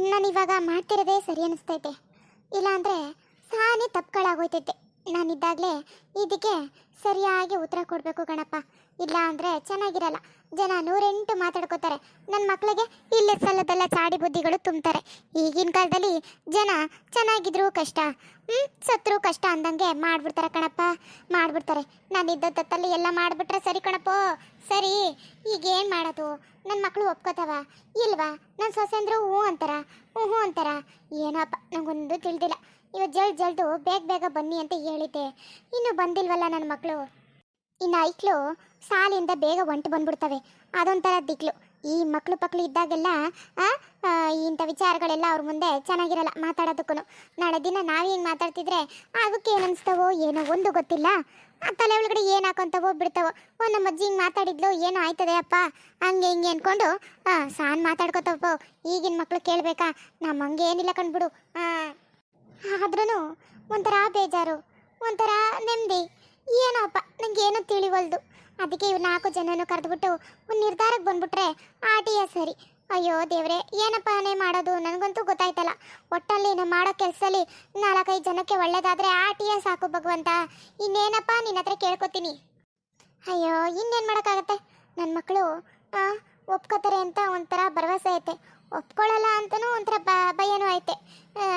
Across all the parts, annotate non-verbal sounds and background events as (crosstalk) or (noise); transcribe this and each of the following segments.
ನಾನು ಇವಾಗ ಮಾಡ್ತಿರೋದೇ ಸರಿ ಅನಿಸ್ತೈತೆ. ಇಲ್ಲಾಂದರೆ ಸಾನೇ ತಪ್ಪುಗಳಾಗೋಯ್ತೈತೆ. ನಾನಿದ್ದಾಗಲೇ ಇದಕ್ಕೆ ಸರಿಯಾಗಿ ಉತ್ತರ ಕೊಡಬೇಕು ಗಣಪ ಇಲ್ಲ ಅಂದರೆ ಚೆನ್ನಾಗಿರಲ್ಲ. ಜನ ನೂರೆಂಟು ಮಾತಾಡ್ಕೋತಾರೆ. ನನ್ನ ಮಕ್ಕಳಿಗೆ ಇಲ್ಲಿ ಸಲ್ಲದೆಲ್ಲ ಚಾಡಿ ಬುದ್ಧಿಗಳು ತುಂಬ್ತಾರೆ. ಈಗಿನ ಕಾಲದಲ್ಲಿ ಜನ ಚೆನ್ನಾಗಿದ್ರು ಕಷ್ಟ. ಹ್ಞೂ ಸತ್ರು ಕಷ್ಟ ಅಂದಂಗೆ ಮಾಡ್ಬಿಡ್ತಾರೆ ಕಣಪ್ಪ. ಮಾಡ್ಬಿಡ್ತಾರೆ. ನಾನು ಇದ್ದತ್ತಲ್ಲಿ ಎಲ್ಲ ಮಾಡಿಬಿಟ್ರೆ ಸರಿ ಕಣಪ್ಪೋ. ಸರಿ ಈಗ ಏನು ಮಾಡೋದು? ನನ್ನ ಮಕ್ಕಳು ಒಪ್ಕೋತಾವ? ಇಲ್ವಾ? ನನ್ನ ಸೊಸೆಂದ್ರು ಹ್ಞೂ ಅಂತಾರ? ಹ್ಞೂ ಹ್ಞೂ ಅಂತಾರ? ಏನಪ್ಪ ನನಗೊಂದು ತಿಳಿದಿಲ್ಲ. ಇವತ್ತು ಜಲ್ದು ಜಲ್ದು ಬೇಗ ಬೇಗ ಬನ್ನಿ ಅಂತ ಹೇಳಿದ್ದೆ. ಇನ್ನು ಬಂದಿಲ್ವಲ್ಲ ನನ್ನ ಮಕ್ಕಳು ಇನ್ನು ಐಕ್ಳು ಸಾಲಿಂದ ಬೇಗ ಹೊಂಟು ಬಂದ್ಬಿಡ್ತವೆ. ಅದೊಂಥರ ದಿಕ್ಲು ಈ ಮಕ್ಕಳು ಪಕ್ಕಳು ಇದ್ದಾಗೆಲ್ಲ ಇಂಥ ವಿಚಾರಗಳೆಲ್ಲ ಅವ್ರ ಮುಂದೆ ಚೆನ್ನಾಗಿರಲ್ಲ ಮಾತಾಡೋದಕ್ಕೂ ನಾಳೆ ದಿನ ನಾವು ಹಿಂಗೆ ಮಾತಾಡ್ತಿದ್ರೆ ಅದಕ್ಕೆ ಏನು ಅನಿಸ್ತವೋ ಏನೋ ಒಂದು ಗೊತ್ತಿಲ್ಲ. ಆ ತಲೆ ಒಳಗಡೆ ಏನು ಹಾಕೊಂತವೋ ಬಿಡ್ತವೋ. ಓ, ನಮ್ಮ ಅಜ್ಜಿ ಹಿಂಗೆ ಮಾತಾಡಿದ್ಲು, ಏನೋ ಆಯ್ತದೆ ಅಪ್ಪ. ಹಂಗೆ ಹಿಂಗೆ ಅಂದ್ಕೊಂಡು ಸಾನ್ ಮಾತಾಡ್ಕೊತವಪ್ಪ. ಈಗಿನ ಮಕ್ಕಳು ಕೇಳಬೇಕಾ? ನಮ್ಮ ಹಂಗೆ ಏನಿಲ್ಲ ಕಂಡ್ಬಿಡು ಆದ್ರೂ ಒಂಥರ ಬೇಜಾರು, ಒಂಥರ ನೆಮ್ಮದಿ. ಏನೋಪ್ಪ ನನಗೇನು ತಿಳಿವಲ್ದು. ಅದಕ್ಕೆ ಇವ್ ನಾಲ್ಕು ಜನನು ಕರೆದ್ಬಿಟ್ಟು ಒಂದು ನಿರ್ಧಾರಕ್ಕೆ ಬಂದ್ಬಿಟ್ರೆ ಆಟಿಯ ಸರಿ. ಅಯ್ಯೋ ದೇವ್ರೆ ಏನಪ್ಪನೇ ಮಾಡೋದು? ನನಗಂತೂ ಗೊತ್ತಾಯ್ತಲ್ಲ. ಒಟ್ಟಲ್ಲಿ ನಾನು ಮಾಡೋ ಕೆಲಸದಲ್ಲಿ ನಾಲ್ಕೈದು ಜನಕ್ಕೆ ಒಳ್ಳೇದಾದ್ರೆ ಆಟಿಯ ಸಾಕು ಭಗವಂತ. ಇನ್ನೇನಪ್ಪ ನಿನ್ನ ಹತ್ರ ಕೇಳ್ಕೊತೀನಿ. ಅಯ್ಯೋ, ಇನ್ನೇನು ಮಾಡೋಕ್ಕಾಗತ್ತೆ? ನನ್ನ ಮಕ್ಕಳು ಒಪ್ಕೋತಾರೆ ಅಂತ ಒಂಥರ ಭರವಸೆ ಐತೆ. ಒಪ್ಕೊಳ್ಳಲ್ಲ ಅಂತಲೂ ಒಂಥರ ಬ, ಭಯನೂ ಐತೆ.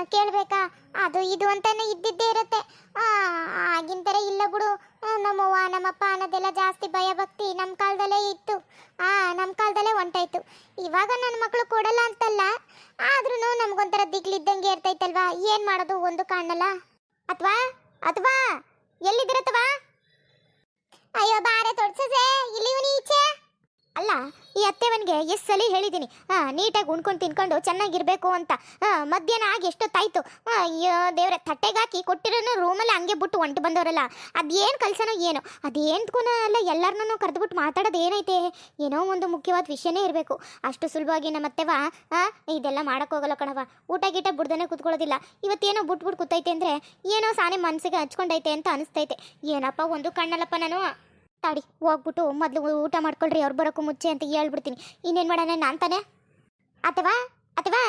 ಕೇಳಬೇಕಾ? ಅದು ಇದು ಅಂತಾನೆ ಇದ್ದಿದ್ದೇ ಇರುತ್ತೆ. ಆಗಿನ ಥರ ಇಲ್ಲ ಬಿಡು. ನಮ್ಮವ್ವ, ನಮ್ಮಪ್ಪ ಅನ್ನೋದೆಲ್ಲ ಜಾಸ್ತಿ ಭಯ ಭಕ್ತಿ ನಮ್ಮ ಕಾಲದಲ್ಲೇ ಇತ್ತು. ಆ ನಮ್ಮ ಕಾಲದಲ್ಲೇ ಹೊಂಟಾಯ್ತು ಇವಾಗ ನನ್ನ ಮಕ್ಕಳು ಕೊಡಲ್ಲ ಅಂತಲ್ಲ ಆದ್ರೂ ನಮ್ಗೊಂಥರ ದಿಗ್ಲಿದ್ದಂಗೆ ಇರ್ತೈತಲ್ವಾ? ಏನು ಮಾಡೋದು ಒಂದು ಕಾಣಲ್ಲ. ಅಥವಾ? ಅಥವಾ? ಎಲ್ಲಿದ್ದೀರತ್ತವಾ ಅಯ್ಯೋ, ಬಾರೆ ತೊಡ್ಸಸೆ ಇಲ್ಲಿ ಇವನಿ ಈಚೆ? ಅಲ್ಲ, ಈ ಅತ್ತೆವನಿಗೆ ಎಷ್ಟು ಸಲ ಹೇಳಿದ್ದೀನಿ ಹಾಂ ನೀಟಾಗಿ ಉಣ್ಕೊಂಡು ತಿನ್ಕೊಂಡು ಚೆನ್ನಾಗಿರ್ಬೇಕು ಅಂತ. ಮಧ್ಯಾಹ್ನ ಆಗಿ ಎಷ್ಟೊತ್ತಾಯ್ತು? ಅಯ್ಯೋ, ದೇವ್ರ ತಟ್ಟೆಗೆ ಹಾಕಿ ಕೊಟ್ಟಿರೋನು ರೂಮಲ್ಲಿ ಹಂಗೆ ಬಿಟ್ಟು ಹೊಂಟು ಬಂದವರಲ್ಲ. ಅದೇನು ಕಲ್ಸನೋ ಏನೋ. ಅದೇಂದ್ಕೂ ಅಲ್ಲ, ಎಲ್ಲರನ್ನೂ ಕರೆದ್ಬಿಟ್ಟು ಮಾತಾಡೋದು ಏನೈತೆ? ಏನೋ ಒಂದು ಮುಖ್ಯವಾದ ವಿಷಯನೇ ಇರಬೇಕು. ಅಷ್ಟು ಸುಲಭವಾಗಿ ನಮ್ಮ ಅತ್ತೆವ ಇದೆಲ್ಲ ಮಾಡೋಕ್ಕೋಗಲ್ಲ ಕಣವ ಊಟ ಗೀಟ ಬಿಡ್ದೇ ಕೂತ್ಕೊಳ್ಳೋದಿಲ್ಲ. ಇವತ್ತೇನೋ ಬಿಟ್ಬಿಟ್ಟು ಕೂತೈತೆ ಅಂದರೆ ಏನೋ ಸಾನೆ ಮನಸ್ಸಿಗೆ ಹಚ್ಕೊಂಡೈತೆ ಅಂತ ಅನಿಸ್ತೈತೆ. ಏನಪ್ಪ, ಒಂದು ಕಣ್ಣಲ್ಲಪ್ಪ ನಾನು? ತಾಡಿ ಹೋಗ್ಬಿಟ್ಟು ಮೊದಲು ಊಟ ಮಾಡ್ಕೊಳ್ರಿ, ಅವ್ರು ಬರೋಕ್ಕೂ ಮುಚ್ಚೆ ಅಂತ ಹೇಳ್ಬಿಡ್ತೀನಿ. ಇನ್ನೇನು ಮಾಡೋಣ ನಾನು ತಾನೆ? ಅಥವಾ ಅಥವಾ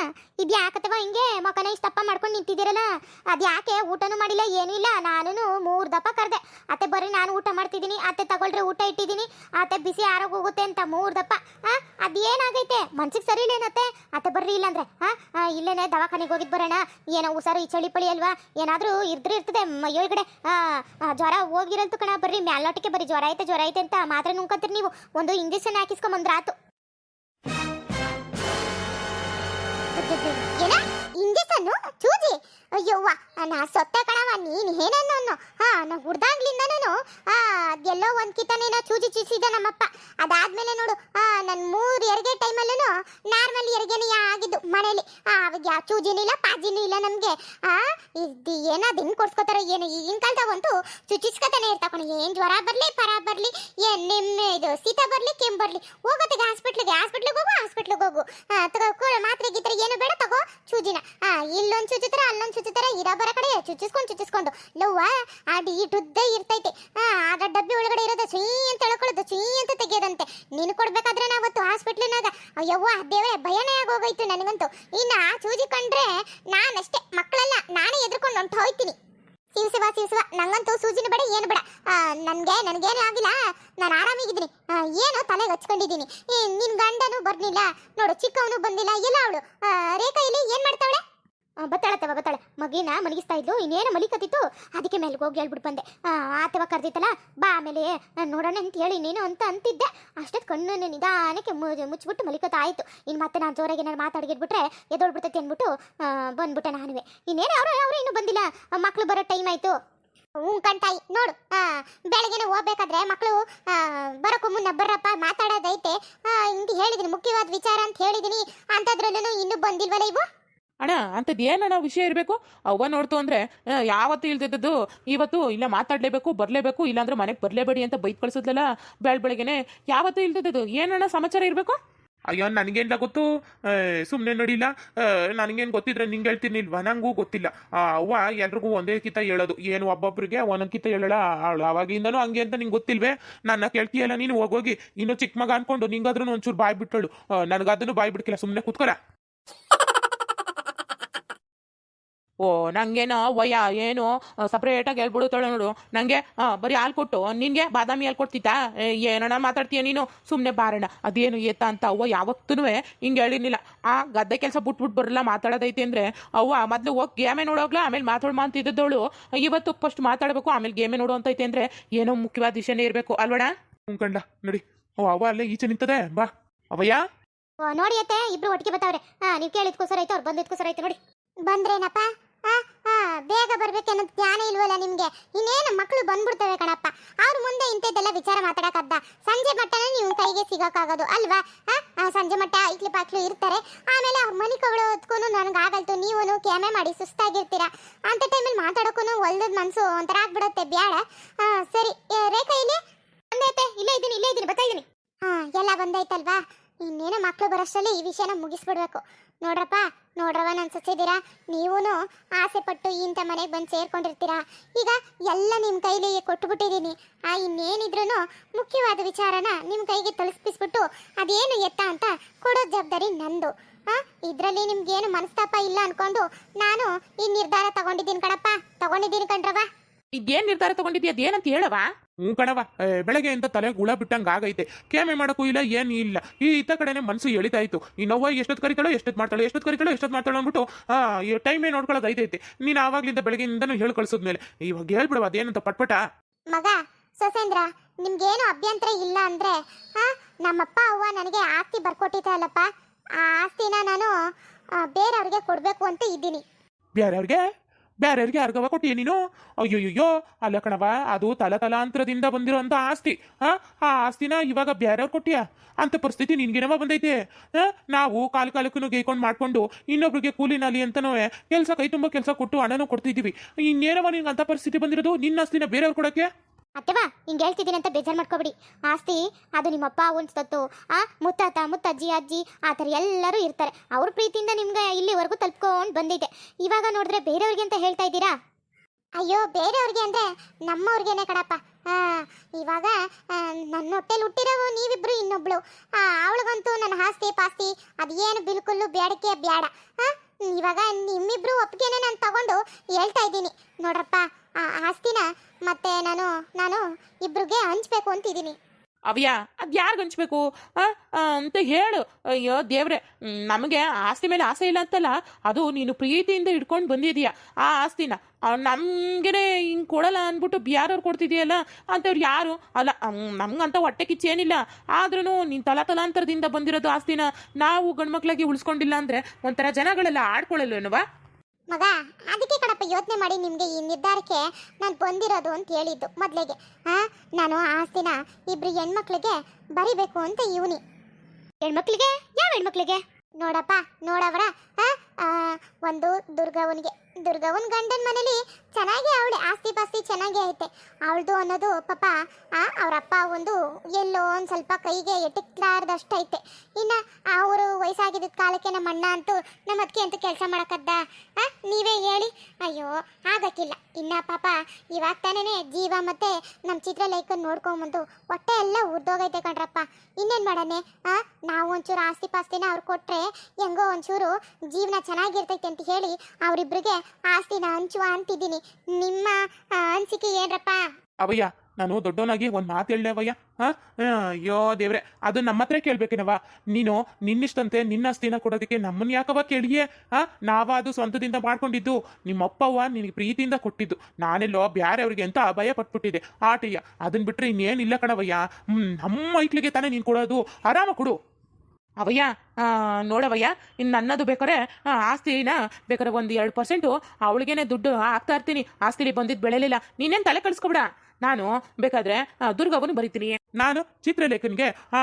ಇದು ಯಾಕತ್ತವ ಹಿಂಗೆ ಮಕನ ಇಷ್ಟಪ್ಪ ಮಾಡ್ಕೊಂಡು ನಿಂತಿದ್ದೀರಲ್ಲ? ಅದು ಯಾಕೆ ಊಟನೂ ಮಾಡಿಲ್ಲ ಏನೂ ಇಲ್ಲ? ನಾನು ಮೂರು ದಪ್ಪ ಕರೆದೆ. ಅತ್ತೆ ಬರ್ರಿ ನಾನು ಊಟ ಮಾಡ್ತಿದ್ದೀನಿ. ಅತ್ತೆ ತಗೊಳ್ರಿ ಊಟ ಇಟ್ಟಿದ್ದೀನಿ. ಅತ್ತೆ ಬಿಸಿ ಆರೋಗ್ಯ ಹೋಗುತ್ತೆ ಅಂತ ಮೂರು ದಪ್ಪ. ಹಾಂ ಅದು ಏನಾಗೈತೆ ಮನ್ಸಿಗೆ ಸರಿ ಇಲ್ಲೇನತ್ತೆ ಅತ್ತೆ? ಬರ್ರಿ ಇಲ್ಲಾಂದ್ರೆ ಹಾಂ ಇಲ್ಲೇನೆ ದವಾಖಾನೆಗೆ ಹೋಗಿದ್ದು ಬರೋಣ. ಏನೋ ಹುಷಾರು ಈ ಚಳಿ ಪಳಿ ಅಲ್ವಾ? ಏನಾದರೂ ಇದ್ರೆ ಇರ್ತದೆ. ಆ, ಜ್ವರ ಹೋಗಿರಲ್ತು ಕಣ. ಬರ್ರಿ ಮ್ಯಾಲ್ನೋಟಕ್ಕೆ ಬರ್ರಿ. ಜ್ವರ ಐತೆ ಜ್ವರ ಐತೆ ಅಂತ ಮಾತ್ರ ನುಂಕತ್ತೀರಿ ನೀವು. ಒಂದು ಇಂಜೆಕ್ಷನ್ ಹಾಕಿಸ್ಕೊಂಬಂದ್ರಾತು. ಏನ? ಇಂಜೆಕ್ಷನ್ನು ಚೂಜಿ ಅಯ್ಯವ್ವ ನಾ ಸೊತ್ತ ಕಣವ ನೀನು ಏನನ್ನು ಹಾ ನಾ ಆ ಒಂದು ಕಿತನೇನೋ ಚೂಜಿ ಚೂಸಿದ ನಮ್ಮಪ್ಪ. ಅದಾದ್ಮೇಲೆ ನೋಡು, ಆ ನನ್ನ ಮೂರು ಹೆರಿಗೆ ಟೈಮಲ್ಲೂ ನಾರ್ಮಲ್ ಹೆರಿಗೆನೇ ಆಗಿದ್ದು ಮನೇಲಿ. ಅವಾಗ ಯಾವ ಚೂಜಿನೂ ಇಲ್ಲ, ಪಾಜಿನೂ ಇಲ್ಲ ನಮಗೆ. ಇದು ಏನೋ ದಿನ ಕೊಡ್ಸ್ಕೊತಾರ ಏನು, ಈಗಿನ ಕಾಲದಾಗಂತೂ ಚುಚಿಸ್ಕೊತಾನೆ ಇರ್ತಾಕೊಂಡು ಏನು ಜ್ವರ ಬರ್ಲಿ, ಪರ ಬರ್ಲಿ, ಏನು ನಿಮ್ಮ ಇದು ಶೀತ ಬರಲಿ, ಕೆಮ್ಮು ಬರಲಿ. ಹೋಗೋತ್ತಿಗೆ ಹಾಸ್ಪಿಟ್ಲಿಗೆ ಹಾಸ್ಪಿಟ್ಲಿಗೆ ಹೋಗು ಹಾಸ್ಪಿಟ್ಲಿಗೆ ಹೋಗು. ತಗೋ ಮಾತ್ರೆ ಗೀತ್ರೆ ಏನು ಬೇಡ, ತಗೋ ಚೂಜಿನ. ಇಲ್ಲೊಂದು ಚುಚ್ಚುತ್ತರ ಅಲ್ಲೊಂದು ಚುಚ್ಚುತ್ತರ ಇರೋ ಬರೋ ಕಡೆ ಚುಚ್ಚಿಸ್ಕೊಂಡು ಚುಚ್ಚಿಸ್ಕೊಂಡು. ಲವ್ವ ಆ ಡೀಟುದ್ದ ಇರ್ತೈತೆ. ಆಗ ಡಬ್ಬಿ ಒಳಗಡೆ ಇರೋದು ಚೀ ಅಂತ ಎಳ್ಕೊಳ್ಳೋದು ಚೀ ಅಂತ ತೆಗೆಯೋದಂತೆ. ನೀನು ಕೊಡ್ಬೇಕಾದ್ರೆ ನಾವತ್ತು ಹಾಸ್ಪಿಟ್ಲಿನಾಗ. ಅಯ್ಯವ್ವ ದೇವೇ ಭಯನೇ ಆಗೋಗೋಯ್ತು ನನಗಂತೂ. ಇನ್ನು ಚೂಜಿ ಕಂಡ್ರೆ ನಾನಷ್ಟೇ ಮಕ್ಕಳೆಲ್ಲ, ನಾನೇ ಎದ್ರುಕೊಂಡು ಹೊಂಟು ಹೋಯ್ತೀನಿ. ಶಿವಸಿವ ಶಿವಸಿವ ನಂಗಂತೂ ಸೂಜಿನ ಬೇಡ, ಏನು ಬೇಡ. ನನಗೆ, ನನಗೇನು ಆಗಿಲ್ಲ. ನಾನು ಆರಾಮಾಗಿದ್ದೀನಿ. ಏನೋ ತಲೆಗೆ ಹಚ್ಕೊಂಡಿದ್ದೀನಿ. ನಿನ್ ಗಂಡನು ಬರ್ಲಿಲ್ಲ. ನೋಡು, ಚಿಕ್ಕವನು ಬಂದಿಲ್ಲ. ಎಲ್ಲ ಅವಳು. ರೇಖಾ ಇಲ್ಲಿ ಏನು ಮಾಡ್ತಾವಳೆ? ಬತ್ತಾಳತ್ತವ, ಬತ್ತಾಳೆ. ಮಗಿನ ಮಲಗಿಸ್ತಾ ಇದ್ಲು, ಇನ್ನೇನು ಮಲಿಕತ್ತಿತ್ತು? ಅದಕ್ಕೆ ಮೇಲೆ ಹೋಗಿ ಹೇಳ್ಬಿಟ್ಟು ಬಂದೆ. ಆತವ ಕರ್ದಿತ್ತಲ್ಲ, ಬಾ ಆಮೇಲೆ ನೋಡೋಣ ಅಂತ ಹೇಳಿ ನೀನು ಅಂತ ಅಂತಿದ್ದೆ. ಅಷ್ಟೊತ್ತು ಕಣ್ಣನ್ನು ನಿಧಾನಕ್ಕೆ ಮುಚ್ಚಿಬಿಟ್ಟು ಮಲಿಕತ್ತ ಆಯಿತು. ಇನ್ನು ಮತ್ತೆ ನಾನು ಜೋರಾಗಿ ಏನಾರು ಮಾತಾಡಿಗಿಟ್ಬಿಟ್ರೆ ಎದೊಳ್ಬಿಡ್ತೈತೆ ಅಂದ್ಬಿಟ್ಟು ಬಂದ್ಬಿಟ್ಟೆ ನಾನುವೆ. ಇನ್ನೇನು ಅವರು ಅವರು ಇನ್ನೂ ಬಂದಿಲ್ಲ. ಮಕ್ಕಳು ಬರೋ ಟೈಮ್ ಆಯಿತು. ಹ್ಞೂ ಕಣ್ತಾಯಿ, ನೋಡು. ಬೆಳಗ್ಗೆನೆ ಹೋಗ್ಬೇಕಾದ್ರೆ ಮಕ್ಕಳು ಬರೋಕ್ಕೂ ಮುನ್ನ ಬರ್ರಪ್ಪ, ಮಾತಾಡೋದೈತೆ. ಹಿಂಗೆ ಹೇಳಿದ್ದೀನಿ ಮುಖ್ಯವಾದ ವಿಚಾರ ಅಂತ ಹೇಳಿದ್ದೀನಿ ಅಂಥದ್ರಲ್ಲೂ ಇನ್ನೂ ಬಂದಿಲ್ವಲ್ಲ ಇವು? ಅಣ್ಣ ಅಂಥದ್ದು ಏನಣ್ಣ ವಿಷಯ ಇರಬೇಕು? ಅವ್ವ ನೋಡ್ತು ಅಂದರೆ ಯಾವತ್ತು ಇಲ್ದಿದ್ದದ್ದು, ಇವತ್ತು ಇಲ್ಲ ಮಾತಾಡಲೇಬೇಕು, ಬರಲೇಬೇಕು, ಇಲ್ಲಾಂದ್ರೆ ಮನೆಗೆ ಬರಲೇಬೇಡಿ ಅಂತ ಬೈತ್ ಕಳ್ಸುದಲ್ಲ ಬೆಳ್ ಬೆಳಗ್ಗೆನೆ. ಯಾವತ್ತು ಇಲ್ದಿದ್ದದ್ದು, ಏನಣ್ಣ ಸಮಾಚಾರ ಇರಬೇಕು? ಅಯ್ಯೋ ನನಗೇನಿಲ್ಲ ಗೊತ್ತು? ಸುಮ್ಮನೆ ನಡಿಲ್ಲ ನನಗೇನು ಗೊತ್ತಿದ್ರೆ ನಿಂಗೆ ಹೇಳ್ತೀನಿಲ್ವಾ ನನಗೂ ಗೊತ್ತಿಲ್ಲ. ಅವ್ವ ಎಲ್ರಿಗೂ ಒಂದೇ ಕಿತ ಹೇಳೋದು. ಏನು ಒಬ್ಬೊಬ್ರಿಗೆ ಒಂದೊಂದು ಕಿತ ಹೇಳಲ್ಲ? ಅವಳು ಅವಾಗಿಂದನೂ ಹಂಗೆ ಅಂತ ನಿಂಗೆ ಗೊತ್ತಿಲ್ವೇ? ನನ್ನ ಕೇಳ್ತೀಯಲ್ಲ ನೀನು ಹೋಗೋಗಿ ಇನ್ನೂ ಚಿಕ್ಕ ಮಗ ಅನ್ಕೊಂಡು ನಿಂಗಾದ್ರೂ ಒಂಚೂರು ಬಾಯ್ ಬಿಟ್ಟಳು ನನಗದನ್ನು ಬಾಯ್ ಬಿಡ್ಕಿಲ್ಲ. ಸುಮ್ಮನೆ ಕೂತ್ಕೊಳ. ಓ ನಂಗೇನೋ ವಯ್ಯ ಏನು ಸಪ್ರೇಟಾಗಿ ಹೇಳ್ಬಿಡುತ್ತಾಳೆ ನೋಡು. ನನಗೆ ಬರೀ ಹಾಲು ಕೊಟ್ಟು ನಿನಗೆ ಬಾದಾಮಿ ಹಾಲು ಕೊಡ್ತಿತ್ತಾ ಏ, ಏನಣ್ಣ ಮಾತಾಡ್ತೀಯ ನೀನು? ಸುಮ್ಮನೆ ಬಾರಣ್ಣ. ಅದೇನು ಏತ ಅಂತ ಅವ್ವ ಯಾವತ್ತೂ ಹಿಂಗೆ ಹೇಳಿರ್ಲಿಲ್ಲ. ಆ ಗದ್ದೆ ಕೆಲಸ ಬಿಟ್ಬಿಟ್ಟು ಬರಲ್ಲ ಮಾತಾಡೋದೈತೆ ಅಂದರೆ ಅವ್ವ ಮೊದಲು ಹೋಗಿ ಗೇಮೇ ನೋಡೋಗ್ಲಾ ಆಮೇಲೆ ಮಾತಾಡ್ ಅಂತಿದ್ದವಳು ಇವತ್ತು ಫಸ್ಟ್ ಮಾತಾಡಬೇಕು ಆಮೇಲೆ ಗೇಮೇ ನೋಡು ಅಂತೈತೆ ಅಂದರೆ ಏನೋ ಮುಖ್ಯವಾದ ವಿಷಯನೇ ಇರಬೇಕು. ಅಲ್ವಣ ಕಂಡ ನೋಡಿ. ಓ ಅವ್ವ ಅಲ್ಲೇ ಈಚೆ ನಿಂತದೆ ಬಾ. ಅವಯ್ಯ? ಓ ನೋಡಿ ಅತ್ತೆ ಇಬ್ರು ಒಟ್ಟಿಗೆ ಬರ್ತಾವ್ರೆ ಹಾ ನೀವು ಕೇಳಿದ್ಕೋಸ್ಕರ ಆಯ್ತು ಅವ್ರು ಬಂದಿದ್ಕೋಸ್ಕರ ಆಯ್ತು ನೋಡಿ. ಬಂದ್ರೇನಪ್ಪ? ಬೇಗ ಬರ್ಬೇಕನ್ನೋದು ಜ್ಞಾನ ಇಲ್ವಲ್ಲ ನಿಮ್ಗೆ? ಇನ್ನೇನು ಮಕ್ಕಳು ಬಂದ್ಬಿಡ್ತವೆ ಕಣಪ್ಪ. ಅವ್ರ ಮುಂದೆ ಇಂಥದ್ದೆಲ್ಲ ವಿಚಾರ ಮಾತಾಡಕ್ಕದ್ದ ಸಂಜೆ ಮಟ್ಟನೇ ನೀವು ಕೈಗೆ ಸಿಗೋಕ್ಕಾಗೋದು ಅಲ್ವಾ? ಸಂಜೆ ಮಟ್ಟ ಇಕ್ಲಿ ಪಾಕ್ಲು ಇರ್ತಾರೆ. ಆಮೇಲೆ ಅವ್ರ ಮನೆ ಹೊತ್ಕೊಂಡು ನನಗೆ ಆಗಲ್ತು ನೀವು ಕ್ಯಾಮೆ ಮಾಡಿ ಸುಸ್ತಾಗಿರ್ತೀರಾ? ಅಂತ ಟೈಮಲ್ಲಿ ಮಾತಾಡೋಕ್ಕೂ ಒಲ್ದದ ಮನಸ್ಸು ಒಂಥರ ಆಗ್ಬಿಡುತ್ತೆ, ಬ್ಯಾಡ. ಸರಿ ರೇಖಾ ಇಲ್ಲಿ ಬಂದೈತೆ ಇಲ್ಲೇ ಇದ್ದೀನಿ ಇಲ್ಲೇ ಇದ್ದೀನಿ, ಬರ್ತಾ ಇದ್ದೀನಿ. ಹಾ ಎಲ್ಲ ಬಂದೈತಲ್ವಾ ಇನ್ನೇನು ಮಕ್ಕಳು ಬರೋಷ್ಟರಲ್ಲಿ ಈ ವಿಷಯನ ಮುಗಿಸ್ಬಿಡ್ಬೇಕು. ನೋಡ್ರಪ್ಪ ನೋಡ್ರವ ನನ್ನ ಸೊಸಿದ್ದೀರಾ ನೀವೂ ಆಸೆ ಪಟ್ಟು ಇಂಥ ಮನೆಗೆ ಬಂದು ಸೇರ್ಕೊಂಡಿರ್ತೀರಾ? ಈಗ ಎಲ್ಲ ನಿಮ್ಮ ಕೈಲಿ ಕೊಟ್ಬಿಟ್ಟಿದ್ದೀನಿ ಆ ಇನ್ನೇನಿದ್ರೂ ಮುಖ್ಯವಾದ ವಿಚಾರನ ನಿಮ್ಮ ಕೈಗೆ ತಲುಪಿಸ್ಬಿಟ್ಟು ಅದೇನು ಎತ್ತ ಅಂತ ಕೊಡೋ ಜವಾಬ್ದಾರಿ ನಂದು. ಇದರಲ್ಲಿ ನಿಮ್ಗೇನು ಮನಸ್ತಾಪ ಇಲ್ಲ ಅನ್ಕೊಂಡು ನಾನು ಈ ನಿರ್ಧಾರ ತಗೊಂಡಿದ್ದೀನಿ ಕಣಪ್ಪ. ತಗೊಂಡಿದ್ದೀನಿ ಕಣ್ರವ ಇದೇನು ನಿರ್ಧಾರ ತಗೊಂಡಿದ್ಯಾ? ಅದೇನಂತ ಹೇಳವ ಹ್ಞೂ ಕಣವ ಏ, ಬೆಳಗ್ಗೆಯಿಂದ ತಲೆ ಹುಳ ಬಿಟ್ಟಂಗ ಆಗೈತೆ. ಕೇಮೆ ಮಾಡಕ್ಕೂ ಇಲ್ಲ ಏನು ಇಲ್ಲ. ಈ ಇತ್ತ ಕಡೆನೆ ಮನಸ್ಸು ಎಳಿತಾ ಇತ್ತು ಈ ನೋವ ಎಷ್ಟೊತ್ತು ಕರಿತಾಳೋ ಎಷ್ಟೊತ್ತು ಮಾಡ್ತಾಳೆ ಎಷ್ಟೊತ್ತು ಕರಿತಾಳೋ ಎಷ್ಟೊತ್ತು ಮಾಡ್ತಾಳೆ ಅಂದ್ಬಿಟ್ಟು ಟೈಮೇ ನೋಡ್ಕೊಳ್ಳೋದು ಐತೈತೆ. ನೀನು ಆವಾಗ್ಲಿಂದ ಬೆಳಗ್ಗೆಯಿಂದನೂ ಹೇಳಿ ಕಳ್ಸಿದ್ಮೇಲೆ ಇವಾಗ ಹೇಳ್ಬಿಡುವ ಅದೇನಂತ ಪಟ್ಪಟ. ಮಗ ಸೊಸೇಂದ್ರ ನಿಮ್ಗೇನು ಅಭ್ಯಂತರ ಇಲ್ಲ ಅಂದ್ರೆ ಹಾ ನಮ್ಮಪ್ಪ ಅವ್ವ ನನಗೆ ಆಸ್ತಿ ಬರ್ಕೊಟ್ಟಿದ್ದಲ್ಲಪ್ಪ ಆ ಆಸ್ತಿನ ನಾನು ಆ, ಬೇರೆಯವ್ರಿಗೆ ಕೊಡಬೇಕು ಅಂತ ಇದ್ದೀನಿ. ಬ್ಯಾರ್ಯಾರಿಗೆ ಬ್ಯಾರ್ಯಾರಿಗೆ ಅರ್ಗವ ಕೊಟ್ಟಿಯ ನೀನು? ಅಯ್ಯೋಯ್ಯೋ ಅಲ್ಲ ಕಣವ ಅದು ತಲ ತಲಾಂತರದಿಂದ ಅಂತ ಆಸ್ತಿ. ಹಾ? ಆ ಆಸ್ತಿನ ಇವಾಗ ಬೇರೆಯವ್ರು ಕೊಟ್ಟಿಯ? ಅಂತ ಪರಿಸ್ಥಿತಿ ನಿನ್ಗೇನವ ಬಂದೈತೆ? ನಾವು ಕಾಲು ಕಾಲಕ್ಕೂ ಗೈಕೊಂಡು ಮಾಡ್ಕೊಂಡು ಇನ್ನೊಬ್ರಿಗೆ ಕೂಲಿನಲ್ಲಿ ಅಂತನೂ ಕೆಲಸ ಕೈ ತುಂಬ ಕೆಲಸ ಕೊಟ್ಟು ಹಣನೂ ಕೊಡ್ತಿದ್ದೀವಿ. ಇನ್ನೇನವ ನಿನ್ಗೆ ಅಂತ ಪರಿಸ್ಥಿತಿ ಬಂದಿರೋದು? ನಿನ್ನ ಆಸ್ತಿನ ಬೇರೆಯವ್ರು ಕೊಡಕ್ಕೆ? ಅತ್ತೆವಾ ಹಿಂಗೆ ಹೇಳ್ತಿದ್ದೀನಿ ಅಂತ ಬೇಜಾರು ಮಾಡ್ಕೋಬಿಡಿ. ಆಸ್ತಿ, ಅದು ನಿಮ್ಮಪ್ಪ ಉಣಿಸ್ತತ್ತು ಆ, ಮುತ್ತಾತ, ಮುತ್ತಜ್ಜಿ, ಅಜ್ಜಿ, ಆ ಥರ ಎಲ್ಲರೂ ಇರ್ತಾರೆ. ಅವ್ರ ಪ್ರೀತಿಯಿಂದ ನಿಮ್ಗೆ ಇಲ್ಲಿವರೆಗೂ ತಲುಪ್ಕೊಂಡು ಬಂದಿದೆ. ಇವಾಗ ನೋಡಿದ್ರೆ ಬೇರೆಯವ್ರಿಗೆ ಅಂತ ಹೇಳ್ತಾ ಇದ್ದೀರಾ? ಅಯ್ಯೋ, ಬೇರೆಯವ್ರಿಗೆ ಅಂದರೆ ನಮ್ಮವ್ರಿಗೇನೆ ಕಣಪ್ಪ. ಇವಾಗ ನನ್ನ ಹೊಟ್ಟೆಲಿ ಹುಟ್ಟಿರೋವು ನೀವಿಬ್ರು ಇನ್ನೊಬ್ಳು. ಅವಳಿಗಂತೂ ನನ್ನ ಆಸ್ತಿ, ಪಾಸ್ತಿ, ಅದೇನು ಬಿಲ್ಕುಲ್ಲು ಬೇಡಕ್ಕೆ ಬೇಡ ಇವಾಗ ನಿಮ್ಮಿಬ್ರು ಒಪ್ಪಿಗೆನೆ ನಾನು ತಗೊಂಡು ಹೇಳ್ತಾ ಇದ್ದೀನಿ. ನೋಡ್ರಪ್ಪ ಆ ಆಸ್ತಿನ ಮತ್ತೆ ನಾನು ನಾನು ಇಬ್ರಿಗೆ ಹಂಚ್ಬೇಕು ಅಂತಿದ್ದೀನಿ. ಅವ್ಯ ಅದು ಯಾರಿಗೆ ಹಂಚ್ಬೇಕು? ಆ, ಆ, ಅಂತ ಹೇಳು. ಅಯ್ಯೋ ದೇವ್ರೆ ಮ್, ನಮಗೆ ಆಸ್ತಿ ಮೇಲೆ ಆಸೆ ಇಲ್ಲ ಅಂತಲ್ಲ ಅದು ನೀನು ಪ್ರೀತಿಯಿಂದ ಹಿಡ್ಕೊಂಡು ಬಂದಿದೀಯ? ಆ ಆಸ್ತಿನ ನಮಗೇನೆ ಹಿಂಗೆ ಕೊಡಲ್ಲ ಅಂದ್ಬಿಟ್ಟು ಬ್ಯಾರವ್ರು ಕೊಡ್ತಿದೀಯಲ್ಲ ಅಂತವ್ರು ಯಾರು? ಅಲ್ಲ ಮ್, ನಮ್ಗಂತ ಹೊಟ್ಟೆ ಕಿಚ್ಚೇನಿಲ್ಲ ಆದ್ರೂ ನೀನು ತಲಾ ತಲಾಂತರದಿಂದ ಬಂದಿರೋದು ಆಸ್ತಿನ ನಾವು ಗಂಡ್ಮಕ್ಳಾಗಿ ಉಳಿಸ್ಕೊಂಡಿಲ್ಲ ಅಂದರೆ ಒಂಥರ ಜನಗಳೆಲ್ಲ ಆಡ್ಕೊಳ್ಳಲ್ವೇನವಾ ಮಗ ಕಣಪ್ಪ ಯೋಚನೆ ಮಾಡಿ ನಿಮಗೆ ಈ ನಿರ್ಧಾರಕ್ಕೆ ನಾನು ಬಂದಿರೋದು ಅಂತ ಹೇಳಿದ್ದು ಮೊದಲಿಗೆ. ಆ, ನಾನು ಆಸ್ತಿನ ಇಬ್ಬರು ಹೆಣ್ಮಕ್ಳಿಗೆ ಬರಿಬೇಕು ಅಂತ ಇವನಿ. ಹೆಣ್ಮಕ್ಳಿಗೆ? ಯಾವ ಹೆಣ್ಮಕ್ಳಿಗೆ? ನೋಡಪ್ಪ, ನೋಡವರ ಒಂದು ದುರ್ಗವನಿಗೆ. ದುರ್ಗವನ್ ಗಂಡನ ಮನೇಲಿ ಚೆನ್ನಾಗಿ ಅವಳೆ ಆಸ್ತಿ ಪಾಸ್ತಿ ಚೆನ್ನಾಗಿ ಐತೆ. ಅವಳದು ಅನ್ನೋದು ಪಾಪ ಆ ಅವರ ಅಪ್ಪ ಒಂದು ಎಲ್ಲೋ ಒಂದು ಸ್ವಲ್ಪ ಕೈಗೆ ಎಟಕ್ಲಾರ್ದಷ್ಟು ಐತೆ. ಇನ್ನು ಅವರು ವಯಸ್ಸಾಗಿದ್ದ ಕಾಲಕ್ಕೆ ನಮ್ಮ ಅಣ್ಣ ಅಂತೂ ನಮ್ಮ ಅದಕ್ಕೆ ಅಂತೂ ಕೆಲಸ ಮಾಡಕ್ಕದ್ದ ಆ, ನೀವೇ ಹೇಳಿ. ಅಯ್ಯೋ ಆಗಕ್ಕಿಲ್ಲ. ಇನ್ನ ಪಾಪ ಇವಾಗ ತಾನೇ ಜೀವ ಮತ್ತೆ ನಮ್ಮ ಚಿತ್ರಲೇಖನ್ ನೋಡ್ಕೊಂಬಂದು ಹೊಟ್ಟೆ ಎಲ್ಲ ಉರ್ದೋಗೈತೆ ಕಣ್ರಪ್ಪ. ಇನ್ನೇನು ಆ ನಾವು ಒಂಚೂರು ಆಸ್ತಿ ಪಾಸ್ತಿನ ಅವ್ರು ಕೊಟ್ಟರೆ ಹೆಂಗೋ ಒಂಚೂರು ಜೀವನ ಚೆನ್ನಾಗಿರ್ತೈತೆ ಅಂತ ಹೇಳಿ ಅವರಿಬ್ರಿಗೆ ಆಸ್ತಿನ ಹಂಚುವ ಅಂತಿದ್ದೀನಿ. ನಿಮ್ಮ ಅನಿಸಿಕೆ ಏನ್ರಪ್ಪ? ಅವಯ್ಯ ನಾನು ದೊಡ್ಡವನಾಗಿ ಒಂದು ಮಾತು ಹೇಳವಯ್ಯ ಹಾ? ಅಯ್ಯೋ ದೇವ್ರೆ, ಅದು ನಮ್ಮ ಹತ್ರ ಕೇಳ್ಬೇಕೇನವ ನೀನು ನಿನ್ನಿಷ್ಟಂತೆ ನಿನ್ನ ಅಸ್ತಿನ ಕೊಡೋದಕ್ಕೆ ನಮ್ಮನ್ನ ಯಾಕವ ಕೇಳಿಯೇ? ಹಾ? ನಾವ ಅದು ಸ್ವಂತದಿಂದ ಮಾಡ್ಕೊಂಡಿದ್ದು. ನಿಮ್ಮಪ್ಪವ್ವ ನಿನಗೆ ಪ್ರೀತಿಯಿಂದ ಕೊಟ್ಟಿದ್ದು. ನಾನೆಲ್ಲೋ ಬ್ಯಾರೆ ಅವ್ರಿಗೆ ಅಂತ ಭಯ ಪಟ್ಬಿಟ್ಟಿದೆ ಆಟಯ್ಯ ಅದನ್ನ ಬಿಟ್ರೆ ಇನ್ನೇನಿಲ್ಲ ಕಣವಯ್ಯ ಹ್ಮ್, ನಮ್ಮ ಮೈಕ್ಳಿಗೆ ತಾನೇ ನೀನು ಕೊಡೋದು. ಆರಾಮ ಕೊಡು. ಅವಯ್ಯ ನೋಡವಯ್ಯ ಇನ್ನು ನನ್ನದು ಬೇಕಾರೆ ಆಸ್ತಿನ ಬೇಕಾರೆ ಒಂದು ಎರಡು ಪರ್ಸೆಂಟು ಅವಳಿಗೇನೆ ದುಡ್ಡು ಹಾಕ್ತಾ ಇರ್ತೀನಿ. ಆಸ್ತಿಲಿ ಬಂದಿದ್ದು ಬೆಳೆಯಲಿಲ್ಲ ನೀನೇನು ತಲೆ ಕಳಿಸ್ಕೊಬಿಡ ನಾನು ಬೇಕಾದ್ರೆ ಆ, ದುರ್ಗವನು ಬರಿತೀನಿ. ನಾನು ಚಿತ್ರಲೇಖನ್ಗೆ ಹಾ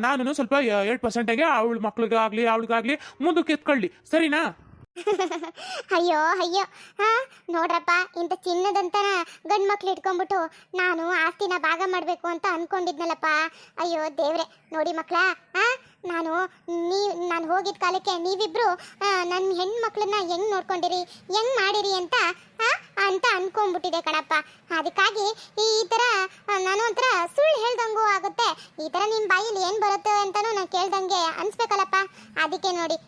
ನಾನು ಸ್ವಲ್ಪ ಎರಡು ಪರ್ಸೆಂಟಾಗೆ ಅವಳ ಮಕ್ಳಿಗಾಗ್ಲಿ ಅವಳಿಗಾಗ್ಲಿ ಮುಂದಕ್ಕೆ ಎತ್ಕೊಳ್ಳಿ. ಸರಿನಾ? (laughs) ಅಯ್ಯೋ ಅಯ್ಯೋ. ಹಾ, ನೋಡ್ರಪ್ಪ, ಇಂಥ ಚಿನ್ನದಂತನ ಗಂಡ್ ಮಕ್ಳು ಇಟ್ಕೊಂಡ್ಬಿಟ್ಟು ನಾನು ಆಸ್ತಿನ ಭಾಗ ಮಾಡಬೇಕು ಅಂತ ಅನ್ಕೊಂಡಿದ್ನಲ್ಲಪ್ಪ. ಅಯ್ಯೋ, ದೇವ್ರೆ, ನೋಡಿ ಮಕ್ಳ, ಹಾ, ನಾನು ನೀ, ನಾನು ಹೋಗಿದ ಕಾಲಕ್ಕೆ ನೀವಿಬ್ರು ನನ್ನ ಹೆಣ್ಮಕ್ಳನ್ನ ಹೆಂಗ್ ನೋಡ್ಕೊಂಡಿರಿ, ಹೆಂಗ್ ಮಾಡಿರಿ ಅಂತ ಅಂತ ಅನ್ಕೊಂಡ್ಬಿಟ್ಟಿದೆ ಕಣಪ್ಪ. ಅದಕ್ಕಾಗಿ ಈ ಥರ ನಾನು ಒಂಥರ ಸುಳ್ಳು ಹೇಳ್ದಂಗೂ ಆಗುತ್ತೆ. ಈ ಥರ ನಿಮ್ಮ ಬಾಯಲ್ಲಿ ಏನು ಬರುತ್ತೆ ಅಂತಲೂ ನಾನು ಕೇಳ್ದಂಗೆ ಅನ್ಸ್ಬೇಕಲ್ಲಪ್ಪ. ಅದಕ್ಕೆ ನೋಡಿ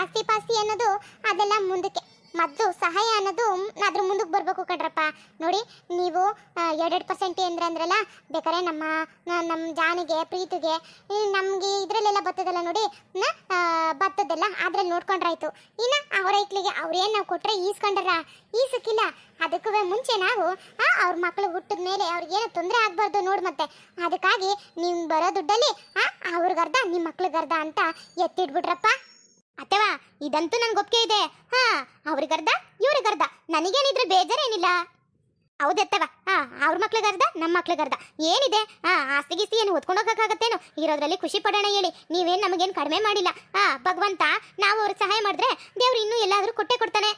ಆಸ್ತಿ ಪಾಸ್ತಿ ಅನ್ನೋದು ಅದೆಲ್ಲ ಮುಂದಕ್ಕೆ ಮೊದಲು ಸಹಾಯ ಅನ್ನೋದು ಅದ್ರ ಮುಂದಕ್ಕೆ ಬರಬೇಕು ಕಣ್ರಪ್ಪ. ನೋಡಿ ನೀವು ಎರಡೆರಡು ಪರ್ಸೆಂಟ್ ಅಂದ್ರೆ ಅಂದ್ರಲ್ಲ ಬೇಕಾದ್ರೆ ನಮ್ಮ ನಮ್ಮ ಜಾನಿಗೆ ಪ್ರೀತಿಗೆ ನಮಗೆ ಇದರಲ್ಲೆಲ್ಲ ಬರ್ತದಲ್ಲ ನೋಡಿ ಆ, ಬರ್ತದಲ್ಲ ಅದ್ರಲ್ಲಿ ನೋಡ್ಕೊಂಡ್ರಾಯ್ತು. ಇನ್ನು ಅವ್ರ ಐಕ್ಲಿಗೆ ಅವ್ರೇನು ನಾವು ಕೊಟ್ಟರೆ ಈಸ್ಕೊಂಡ್ರ? ಈಸಕ್ಕಿಲ್ಲ. ಅದಕ್ಕೂ ಮುಂಚೆ ನಾವು ಆ, ಅವ್ರ ಮಕ್ಕಳು ಹುಟ್ಟಿದ ಮೇಲೆ ಅವ್ರಿಗೇನು ತೊಂದರೆ ಆಗಬಾರ್ದು ನೋಡಿ ಮತ್ತೆ. ಅದಕ್ಕಾಗಿ ನೀವು ಬರೋ ದುಡ್ಡಲ್ಲಿ ಆ, ಅವ್ರಿಗರ್ಧ ನಿಮ್ಮ ಮಕ್ಳಿಗರ್ಧ ಅಂತ ಎತ್ತಿಡ್ಬಿಟ್ರಪ್ಪ ಅತ್ತವಾ ಇದಂತೂ ನನ್ಗೆ ಒಪ್ಪಿಗೆ ಇದೆ. ಹಾ ಅವ್ರಿಗರ್ಧ ಇವ್ರಿಗರ್ಧ ನನಗೇನಿದ್ರೆ ಬೇಜಾರೇನಿಲ್ಲ. ಹೌದೆತ್ತವ ಹಾ ಅವ್ರ ಮಕ್ಳಿಗರ್ಧ ನಮ್ಮ ಮಕ್ಳಿಗರ್ಧ ಏನಿದೆ? ಹಾ ಆಸ್ತಿ ಗೀಸ್ತಿ ಏನು ಹೊತ್ಕೊಂಡೋಗಕ್ಕಾಗತ್ತೇನು ಇರೋದ್ರಲ್ಲಿ ಖುಷಿ ಪಡೋಣ ಹೇಳಿ. ನೀವೇನು ನಮಗೇನು ಕಡಿಮೆ ಮಾಡಿಲ್ಲ. ಹಾ ಭಗವಂತ, ನಾವು ಅವ್ರಿಗೆ ಸಹಾಯ ಮಾಡಿದ್ರೆ ದೇವ್ರು ಇನ್ನೂ ಎಲ್ಲಾದರೂ ಕೊಟ್ಟೆ ಕೊಡ್ತಾನೆ.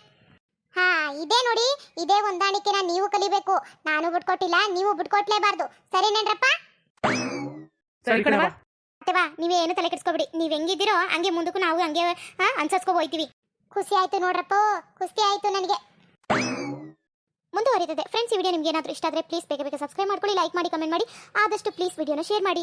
ಹಾ, ಇದೇ ನೋಡಿ. ಇದೇ ಹೊಂದಾಣಿಕೆನ ನೀವು ಕಲಿಬೇಕು. ನಾನು ಬಿಟ್ಕೊಟ್ಟಿಲ್ಲ, ನೀವು ಬಿಟ್ಕೊಟ್ಲೇಬಾರ್ದು. ಸರಿನೇನ್ರಪ್ಪ ಸರಿ ಕಣವ ಅಥವಾ ನೀವೇ ಏನು ತಲೆ ಕೆಡ್ಸ್ಕೊಬಿಡಿ. ನೀವ್ ಹೆಂಗಿದ್ದೀರೋ ಹಂಗೆ ಮುಂದಕ್ಕೂ ನಾವು ಹಂಗೆ ಅನ್ಸರ್ಸ್ಕೊ ಹೋಯ್ತೀವಿ. ಖುಷಿ ಆಯ್ತು ನೋಡ್ರಪ್ಪ, ಖುಷಿ ಆಯ್ತು ನನಗೆ. ಮುಂದುವರಿತದೆ. ಫ್ರೆಂಡ್ಸ್ ಈ ವಿಡಿಯೋ ನಿಮ್ಗೆ ಏನಾದರೂ ಇಷ್ಟ ಆದರೆ ಪ್ಲೀಸ್ ಬೇಗ ಬೇಗ ಸಬ್ಸ್ಕ್ರೈಬ್ ಮಾಡ್ಕೊಳ್ಳಿ ಲೈಕ್ ಮಾಡಿ ಕಮೆಂಟ್ ಮಾಡಿ. ಆದಷ್ಟು ಪ್ಲೀಸ್ ವಿಡಿಯೋನ ಶೇರ್ ಮಾಡಿ.